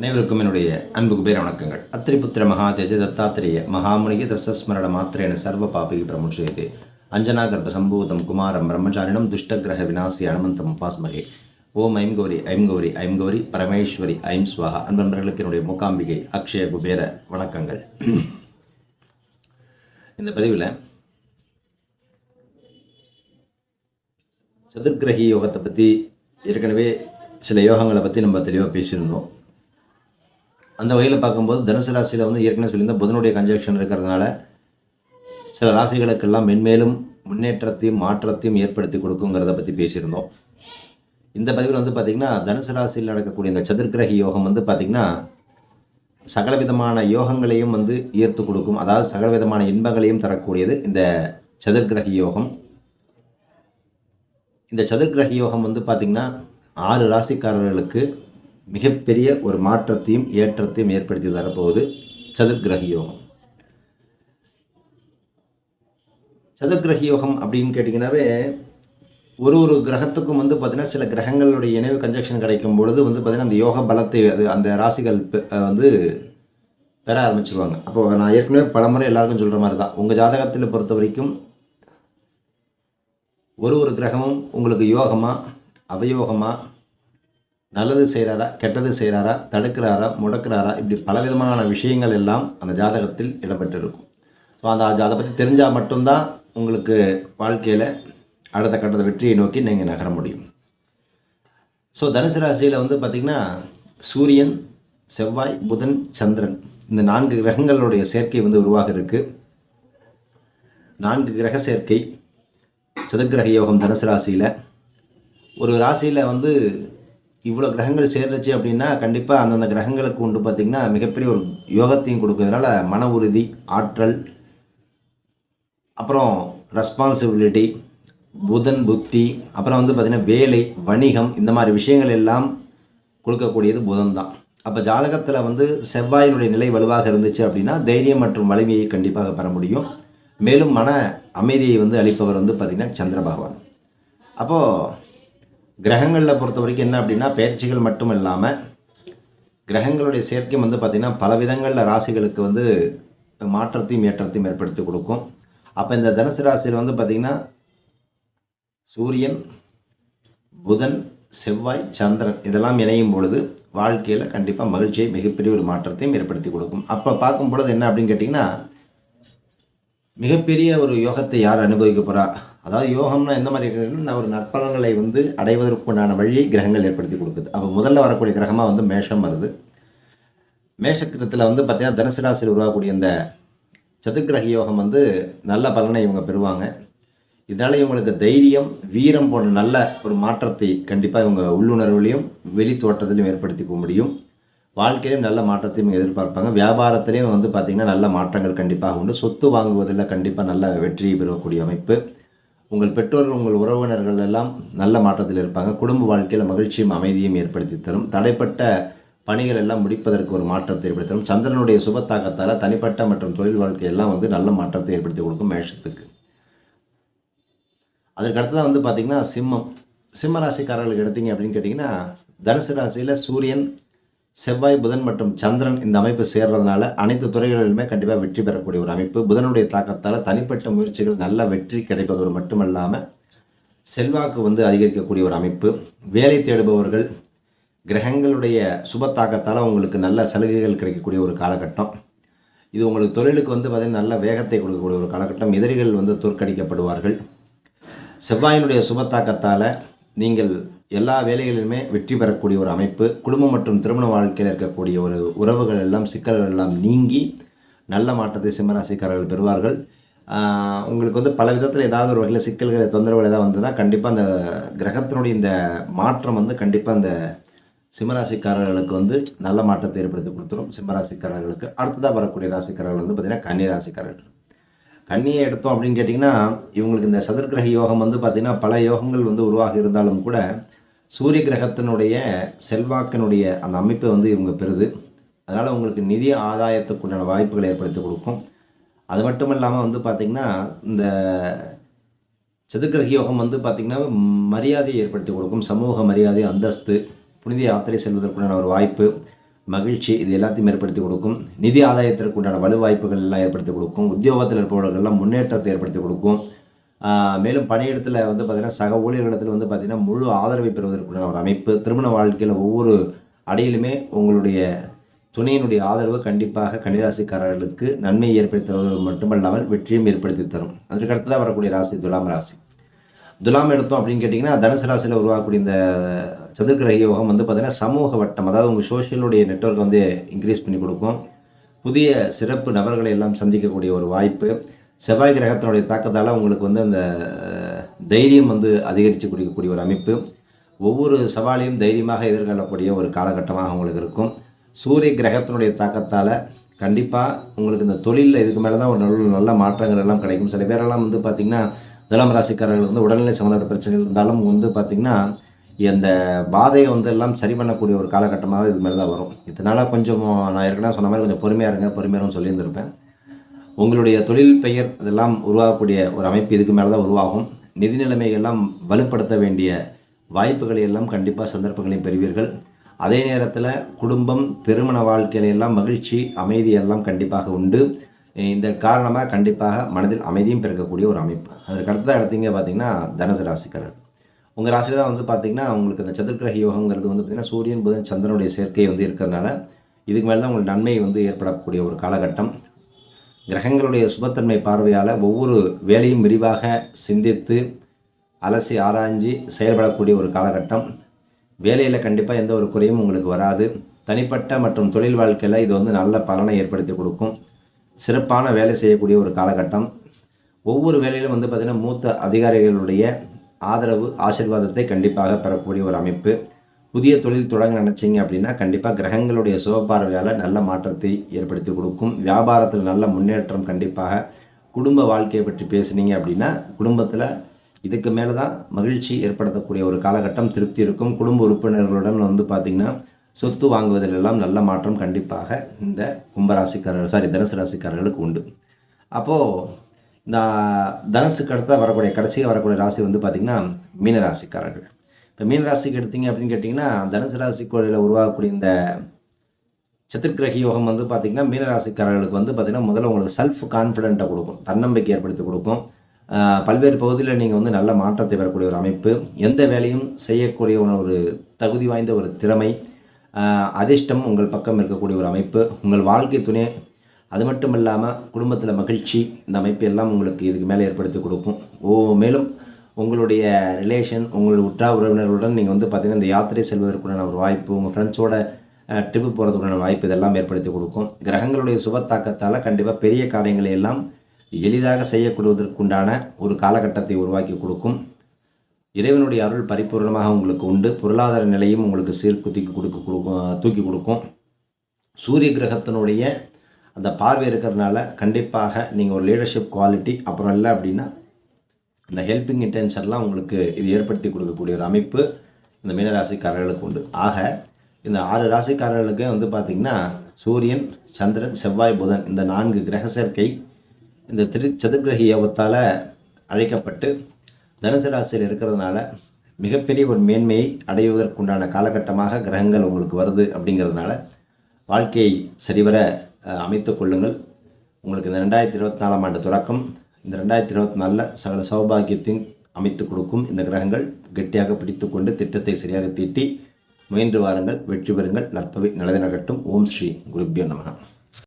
அனைவருக்கும் என்னுடைய அன்பு குபேர வணக்கங்கள். அத்திரிபுத்திர மகாதேஜ தத்தாத்திரேய மகாமுனிகி தசஸ்மரண மாத்திரேன சர்வ பாபிகி பிரமுட்சயதே அஞ்சனா கர்ப்ப சம்பூதம் குமாரம் பிரம்மச்சாரிடம் துஷ்டகிரக வினாசி அனுமந்தம் உபாஸ்மகே ஓம் ஐம் கௌரி ஐம் கௌரி ஐம் கௌரி பரமேஸ்வரி ஐம் ஸ்வாகா அன்பர்களுக்கு என்னுடைய மூகாம்பிகை அக்ஷய குபேர வணக்கங்கள். இந்த பதிவில் சதுர்கிரகி யோகத்தை பற்றி ஏற்கனவே சில யோகங்களை பற்றி நம்ம தெளிவாக பேசியிருந்தோம். அந்த வகையில் பார்க்கும்போது தனுசு ராசியில் வந்து ஏற்கனவே சொல்லியிருந்தால் புதனுடைய கன்ஜெக்ஷன் இருக்கிறதுனால சில ராசிகளுக்கெல்லாம் மென்மேலும் முன்னேற்றத்தையும் மாற்றத்தையும் ஏற்படுத்தி கொடுக்குங்கிறத பற்றி பேசியிருந்தோம். இந்த பதிவில் வந்து பார்த்திங்கன்னா தனுசு ராசியில் நடக்கக்கூடிய இந்த சதுர்கிரகி யோகம் வந்து பார்த்திங்கன்னா சகலவிதமான யோகங்களையும் வந்து ஈர்த்து கொடுக்கும். அதாவது சகலவிதமான இன்பங்களையும் தரக்கூடியது இந்த சதுர்கிரகி யோகம். இந்த சதுர்கிரகி யோகம் வந்து பார்த்திங்கன்னா ஆறு ராசிக்காரர்களுக்கு மிகப்பெரிய ஒரு மாற்றத்தையும் ஏற்றத்தையும் ஏற்படுத்தி தரப்போகுது சதுர்கிரக யோகம். சதுர்கிரக யோகம் அப்படின்னு கேட்டிங்கன்னாவே ஒரு ஒரு கிரகத்துக்கும் வந்து பார்த்திங்கன்னா சில கிரகங்களுடைய இணைவு கன்ஜெக்ஷன் கிடைக்கும் பொழுது வந்து பார்த்திங்கன்னா அந்த யோக பலத்தை அது அந்த ராசிகள் பெ- வந்து பெற ஆரம்பிச்சிருவாங்க. அப்போது நான் ஏற்கனவே பலமுறை எல்லாருக்கும் சொல்கிற மாதிரி தான் உங்கள் ஜாதகத்தில் பொறுத்த வரைக்கும் ஒரு ஒரு கிரகமும் உங்களுக்கு யோகமாக அவயோகமாக நல்லது செய்கிறாரா கெட்டது செய்கிறாரா தடுக்கிறாரா முடக்கிறாரா இப்படி பலவிதமான விஷயங்கள் எல்லாம் அந்த ஜாதகத்தில் இடம்பெற்றிருக்கும். ஸோ அந்த அதை பற்றி தெரிஞ்சால் மட்டும்தான் உங்களுக்கு வாழ்க்கையில் அடுத்த கட்டத்தை வெற்றியை நோக்கி நீங்கள் நகர முடியும். ஸோ தனுசு ராசியில் வந்து பார்த்திங்கன்னா சூரியன் செவ்வாய் புதன் சந்திரன் இந்த நான்கு கிரகங்களுடைய சேர்க்கை வந்து உருவாக இருக்குது நான்கு கிரக சேர்க்கை சதுர்கிரக யோகம் தனுசு ராசியில். ஒரு ராசியில் வந்து இவ்வளோ கிரகங்கள் சேர்ந்துச்சு அப்படின்னா கண்டிப்பாக அந்தந்த கிரகங்களுக்கு உண்டு பார்த்திங்கன்னா மிகப்பெரிய ஒரு யோகத்தையும் கொடுக்கறதுனால மன உறுதி ஆற்றல் அப்புறம் ரெஸ்பான்சிபிலிட்டி புதன் புத்தி அப்புறம் வந்து பார்த்திங்கன்னா வேலை வணிகம் இந்த மாதிரி விஷயங்கள் எல்லாம் கொடுக்கக்கூடியது புதன் தான். அப்போ ஜாதகத்தில் வந்து செவ்வாயினுடைய நிலை வலுவாக இருந்துச்சு அப்படின்னா தைரியம் மற்றும் வலிமையை கண்டிப்பாக பெற முடியும். மேலும் மன அமைதியை வந்து அளிப்பவர் வந்து பார்த்திங்கன்னா சந்திர பகவான். அப்போது கிரகங்களில் பொறுத்த வரைக்கும் என்ன அப்படின்னா பயிற்சிகள் மட்டும் இல்லாமல் கிரகங்களுடைய சேர்க்கை வந்து பார்த்திங்கன்னா பல விதங்களில் ராசிகளுக்கு வந்து மாற்றத்தையும் ஏற்றத்தையும் ஏற்படுத்தி கொடுக்கும். அப்போ இந்த தனுசு ராசியில் வந்து பார்த்திங்கன்னா சூரியன் புதன் செவ்வாய் சந்திரன் இதெல்லாம் இணையும் பொழுது வாழ்க்கையில் கண்டிப்பாக மகிழ்ச்சியை மிகப்பெரிய ஒரு மாற்றத்தையும் ஏற்படுத்தி கொடுக்கும். அப்போ பார்க்கும் பொழுது என்ன அப்படின்னு கேட்டிங்கன்னா மிகப்பெரிய ஒரு யோகத்தை யார் அனுபவிக்க போகிறா அதாவது யோகம்னா எந்த மாதிரி இருக்குன்னா ஒரு நற்பலன்களை வந்து அடைவதற்குண்டான வழியை கிரகங்கள் ஏற்படுத்தி கொடுக்குது. அப்போ முதல்ல வரக்கூடிய கிரகமாக வந்து மேஷம் வருது. மேஷக்கிரத்தில் வந்து பார்த்திங்கன்னா தனுசு ராசியில் உருவாகக்கூடிய இந்த சதுர்கிரக யோகம் வந்து நல்ல பலனை இவங்க பெறுவாங்க. இதனால் இவங்களுக்கு தைரியம் வீரம் போன்ற நல்ல ஒரு மாற்றத்தை கண்டிப்பாக இவங்க உள்ளுணர்வுலையும் வெளி தோற்றத்திலையும் ஏற்படுத்திக்க முடியும். வாழ்க்கையிலும் நல்ல மாற்றத்தையும் எதிர்பார்ப்பாங்க. வியாபாரத்திலையும் வந்து பார்த்திங்கன்னா நல்ல மாற்றங்கள் கண்டிப்பாக உண்டு. சொத்து வாங்குவதில் கண்டிப்பாக நல்ல வெற்றியை பெறக்கூடிய அமைப்பு. உங்கள் பெற்றோர்கள் உங்கள் உறவினர்கள் எல்லாம் நல்ல மாற்றத்தில் இருப்பாங்க. குடும்ப வாழ்க்கையில் மகிழ்ச்சியும் அமைதியும் ஏற்படுத்தி தரும். தடைப்பட்ட பணிகள் எல்லாம் முடிப்பதற்கு ஒரு மாற்றத்தை ஏற்படுத்தி தரும். சந்திரனுடைய சுபத்தாக்கத்தால் தனிப்பட்ட மற்றும் தொழில் வாழ்க்கையெல்லாம் வந்து நல்ல மாற்றத்தை ஏற்படுத்தி கொடுக்கும் மேஷத்துக்கு. அதற்கடுத்ததாக வந்து பார்த்திங்கன்னா சிம்மம். சிம்ம ராசிக்காரர்களுக்கு எடுத்தீங்க அப்படின்னு கேட்டிங்கன்னா தனுசு ராசியில் சூரியன் செவ்வாய் புதன் மற்றும் சந்திரன் இந்த அமைப்பு சேர்றதுனால அனைத்து துறைகளிலுமே கண்டிப்பாக வெற்றி பெறக்கூடிய ஒரு அமைப்பு. புதனுடைய தாக்கத்தால் தனிப்பட்ட முயற்சிகள் நல்ல வெற்றி கிடைப்பதோடு மட்டுமல்லாமல் செல்வாக்கு வந்து அதிகரிக்கக்கூடிய ஒரு அமைப்பு. வேலை தேடுபவர்கள் கிரகங்களுடைய சுப தாக்கத்தால் உங்களுக்கு நல்ல சலுகைகள் கிடைக்கக்கூடிய ஒரு காலகட்டம். இது உங்களுக்கு தொழிலுக்கு வந்து பார்த்திங்கன்னா நல்ல வேகத்தை கொடுக்கக்கூடிய ஒரு காலகட்டம். எதிரிகள் வந்து தோற்கடிக்கப்படுவார்கள். செவ்வாயினுடைய சுபத்தாக்கத்தால் நீங்கள் எல்லா வேலைகளிலுமே வெற்றி பெறக்கூடிய ஒரு அமைப்பு குடும்பம் மற்றும் திருமண வாழ்க்கையில் இருக்கக்கூடிய ஒரு உறவுகள் எல்லாம் சிக்கல்கள் எல்லாம் நீங்கி நல்ல மாற்றத்தை சிம்மராசிக்காரர்கள் பெறுவார்கள். உங்களுக்கு வந்து பல விதத்தில் ஏதாவது ஒரு வகையில் சிக்கல்கள் தொந்தரவுகள் ஏதாவது வந்ததுன்னா கண்டிப்பாக அந்த கிரகத்தினுடைய இந்த மாற்றம் வந்து கண்டிப்பாக அந்த சிம்மராசிக்காரர்களுக்கு வந்து நல்ல மாற்றத்தை ஏற்படுத்தி கொடுத்துரும். சிம்மராசிக்காரர்களுக்கு அடுத்ததாக வரக்கூடிய ராசிக்காரர்கள் வந்து பார்த்திங்கன்னா கன்னி ராசிக்காரர்கள். கன்னியை எடுத்தோம் அப்படின்னு கேட்டிங்கன்னா இவங்களுக்கு இந்த சதுர்கிரக யோகம் வந்து பார்த்திங்கன்னா பல யோகங்கள் வந்து உருவாகி இருந்தாலும் கூட சூரிய கிரகத்தினுடைய செல்வாக்கினுடைய அந்த அமைப்பை வந்து இவங்க பெறுது. அதனால் உங்களுக்கு நிதி ஆதாயத்துக்குண்டான வாய்ப்புகளை ஏற்படுத்தி கொடுக்கும். அது மட்டும் இல்லாமல் வந்து பார்த்திங்கன்னா இந்த சதுக்கிரக யோகம் வந்து பார்த்திங்கன்னா மரியாதையை ஏற்படுத்தி கொடுக்கும். சமூக மரியாதை அந்தஸ்து புனித யாத்திரை செல்வதற்குண்டான ஒரு வாய்ப்பு மகிழ்ச்சி இது எல்லாத்தையும் ஏற்படுத்தி கொடுக்கும். நிதி ஆதாயத்திற்குண்டான வலுவாய்ப்புகள் எல்லாம் ஏற்படுத்தி கொடுக்கும். உத்தியோகத்தில் இருப்பவர்கள்லாம் முன்னேற்றத்தை ஏற்படுத்தி கொடுக்கும். மேலும் பணியிடத்தில் வந்து பார்த்திங்கன்னா சக ஊழியர்களிடத்தில் வந்து பார்த்திங்கன்னா முழு ஆதரவை பெறுவதற்குள்ள ஒரு அமைப்பு. திருமண வாழ்க்கையில் ஒவ்வொரு அடியிலுமே உங்களுடைய துணையினுடைய ஆதரவு கண்டிப்பாக கன்னிராசிக்காரர்களுக்கு நன்மையை ஏற்படுத்தி தருவது மட்டுமல்லாமல் வெற்றியும் ஏற்படுத்தி தரும். அதற்கு அடுத்ததாக வரக்கூடிய ராசி துலாம் ராசி. துலாம் எடுத்தோம் அப்படின்னு கேட்டிங்கன்னா தனுசு ராசியில் உருவாகக்கூடிய இந்த சதுர்கிரக யோகம் வந்து பார்த்திங்கன்னா சமூக வட்டம் அதாவது உங்கள் சோஷியலுடைய நெட்வொர்க் வந்து இன்க்ரீஸ் பண்ணி கொடுக்கும். புதிய சிறப்பு நபர்களை எல்லாம் சந்திக்கக்கூடிய ஒரு வாய்ப்பு. செவ்வாய் கிரகத்தினுடைய தாக்கத்தால் உங்களுக்கு வந்து அந்த தைரியம் வந்து அதிகரித்து கொடுக்கக்கூடிய ஒரு அமைப்பு. ஒவ்வொரு சவாலையும் தைரியமாக எதிர்கொள்ளக்கூடிய ஒரு காலகட்டமாக உங்களுக்கு இருக்கும். சூரிய கிரகத்தினுடைய தாக்கத்தால் கண்டிப்பாக உங்களுக்கு இந்த தொழிலில் இதுக்கு மேலே தான் ஒரு நல்ல நல்ல மாற்றங்கள் எல்லாம் கிடைக்கும். சில பேரெல்லாம் வந்து பார்த்திங்கன்னா துலாம் ராசிக்காரர்கள் வந்து உடல்நிலை சம்மந்தப்பட்ட பிரச்சனைகள் இருந்தாலும் வந்து பார்த்திங்கன்னா இந்த பாதையை வந்து எல்லாம் சரி பண்ணக்கூடிய ஒரு காலகட்டமாக இது மேலே தான் வரும். இதனால் கொஞ்சம் நான் ஏற்கனவே சொன்ன மாதிரி கொஞ்சம் பொறுமையாக இருங்க பொறுமையாக சொல்லியிருந்திருப்பேன். உங்களுடைய தொழில் பெயர் இதெல்லாம் உருவாகக்கூடிய ஒரு அமைப்பு இதுக்கு மேலே தான் உருவாகும். நிதி நிலைமையெல்லாம் வலுப்படுத்த வேண்டிய வாய்ப்புகளை எல்லாம் கண்டிப்பாக சந்தர்ப்பங்களையும் பெறுவீர்கள். அதே நேரத்தில் குடும்பம் திருமண வாழ்க்கையில எல்லாம் மகிழ்ச்சி அமைதி எல்லாம் கண்டிப்பாக உண்டு. இந்த காரணமாக கண்டிப்பாக மனதில் அமைதியும் பிறக்கக்கூடிய ஒரு அமைப்பு. அதற்கு அடுத்த இடத்தீங்க பார்த்தீங்கன்னா தனுசு ராசிக்காரர். உங்கள் ராசியில் தான் வந்து பார்த்தீங்கன்னா உங்களுக்கு இந்த சதுர்கிரக யோகங்கிறது வந்து பார்த்திங்கன்னா சூரியன் புதன் சந்திரனுடைய சேர்க்கை வந்து இருக்கிறதுனால இதுக்கு மேலே தான் உங்களுக்கு நன்மை வந்து ஏற்படக்கூடிய ஒரு காலகட்டம். கிரகங்களுடைய சுபத்தன்மை பார்வையால் ஒவ்வொரு வேலையும் விரிவாக சிந்தித்து அலசி ஆராய்ஞ்சு செயல்படக்கூடிய ஒரு காலகட்டம். வேலையில் கண்டிப்பாக எந்த ஒரு குறையும் உங்களுக்கு வராது. தனிப்பட்ட மற்றும் தொழில் வாழ்க்கையில் இது வந்து நல்ல பலனை ஏற்படுத்தி கொடுக்கும். சிறப்பான வேலை செய்யக்கூடிய ஒரு காலகட்டம். ஒவ்வொரு வேலையிலும் வந்து பார்த்திங்கன்னா மூத்த அதிகாரிகளுடைய ஆதரவு ஆசீர்வாதத்தை கண்டிப்பாக பெறக்கூடிய ஒரு அமைப்பு. புதிய தொழில் தொடங்க நினச்சிங்க அப்படின்னா கண்டிப்பாக கிரகங்களுடைய சுபப்பார்வையால் நல்ல மாற்றத்தை ஏற்படுத்தி கொடுக்கும். வியாபாரத்தில் நல்ல முன்னேற்றம் கண்டிப்பாக குடும்ப வாழ்க்கையை பற்றி பேசுனீங்க அப்படின்னா குடும்பத்தில் இதுக்கு மேலே தான் மகிழ்ச்சி ஏற்படுத்தக்கூடிய ஒரு காலகட்டம் திருப்தி இருக்கும். குடும்ப உறுப்பினர்களுடன் வந்து பார்த்திங்கன்னா சொத்து வாங்குவதிலெல்லாம் நல்ல மாற்றம் கண்டிப்பாக இந்த கும்பராசிக்காரர் சாரி தனுசு ராசிக்காரர்களுக்கு உண்டு. அப்போது இந்த தனுசுக்கு அடுத்த வரக்கூடிய கடைசியாக வரக்கூடிய ராசி வந்து பார்த்திங்கன்னா மீனராசிக்காரர்கள். இப்போ மீனராசிக்கு எடுத்தீங்க அப்படின்னு கேட்டிங்கன்னா தனுசு ராசிக்கோளையில் உருவாகக்கூடிய இந்த சத்துர்கிரக யோகம் வந்து பார்த்திங்கன்னா மீனராசிக்காரர்களுக்கு வந்து பார்த்திங்கன்னா முதல்ல உங்களுக்கு செல்ஃப் கான்ஃபிடென்ட்டை கொடுக்கும். தன்னம்பிக்கை ஏற்படுத்தி கொடுக்கும். பல்வேறு பகுதியில் நீங்கள் வந்து நல்ல மாற்றத்தை பெறக்கூடிய ஒரு அமைப்பு. எந்த வேலையும் செய்யக்கூடிய ஒரு தகுதி வாய்ந்த ஒரு திறமை. அதிர்ஷ்டம் உங்கள் பக்கம் இருக்கக்கூடிய ஒரு அமைப்பு. உங்கள் வாழ்க்கை துணை அது மட்டும் இல்லாமல் குடும்பத்தில் மகிழ்ச்சி இந்த அமைப்பு எல்லாம் உங்களுக்கு இதுக்கு மேலே ஏற்படுத்தி கொடுக்கும். ஓ மேலும் உங்களுடைய ரிலேஷன் உங்களுடைய உற்றா உறவினர்களுடன் நீங்கள் வந்து பார்த்திங்கன்னா இந்த யாத்திரை செல்வதற்குண்டான ஒரு வாய்ப்பு உங்கள் ஃப்ரெண்ட்ஸோட ட்ரிப்பு போகிறதுக்குண்டான வாய்ப்பு இதெல்லாம் ஏற்படுத்தி கொடுக்கும். கிரகங்களுடைய சுப தாக்கத்தால் கண்டிப்பாக பெரிய காரியங்களை எல்லாம் எளிதாக செய்யக்கூடுவதற்குண்டான ஒரு காலகட்டத்தை உருவாக்கி கொடுக்கும். இறைவனுடைய அருள் பரிபூர்ணமாக உங்களுக்கு உண்டு. பொருளாதார நிலையும் உங்களுக்கு சீர்குத்திக்கு கொடுக்க கொடுக்கும் தூக்கி கொடுக்கும். சூரிய கிரகத்தினுடைய அந்த பார்வை இருக்கிறதுனால கண்டிப்பாக நீங்கள் ஒரு லீடர்ஷிப் குவாலிட்டி அப்புறம் இல்லை அப்படின்னா இந்த ஹெல்பிங் இன்டென்ஷன்லாம் உங்களுக்கு இது ஏற்படுத்தி கொடுக்கக்கூடிய ஒரு அமைப்பு இந்த மீனராசிக்காரர்களுக்கு உண்டு. ஆக இந்த ஆறு ராசிக்காரர்களுக்கே வந்து பார்த்திங்கன்னா சூரியன் சந்திரன் செவ்வாய் புதன் இந்த நான்கு கிரக சேர்க்கை இந்த திரு சதுர்கிரக யோகத்தால் அழைக்கப்பட்டு தனுசு ராசியில் இருக்கிறதுனால மிகப்பெரிய ஒரு மேன்மையை அடைவதற்குண்டான காலகட்டமாக கிரகங்கள் உங்களுக்கு வருது அப்படிங்கிறதுனால வாழ்க்கையை சரிவர அமைத்து கொள்ளுங்கள். உங்களுக்கு இந்த ரெண்டாயிரத்தி இருபத்தி நாலாம் ஆண்டு தொடக்கம் இந்த ரெண்டாயிரத்தி இருபத்தி நாலில் சகல சௌபாகியத்தையும் அமைத்து கொடுக்கும் இந்த கிரகங்கள் கெட்டியாக பிடித்துக்கொண்டு திட்டத்தை சரியாக தீட்டி முயன்று வாருங்கள் வெற்றி பெறுங்கள் நற்பவை நல்லது நகட்டும் ஓம் ஸ்ரீ குருப்பியோ நமக.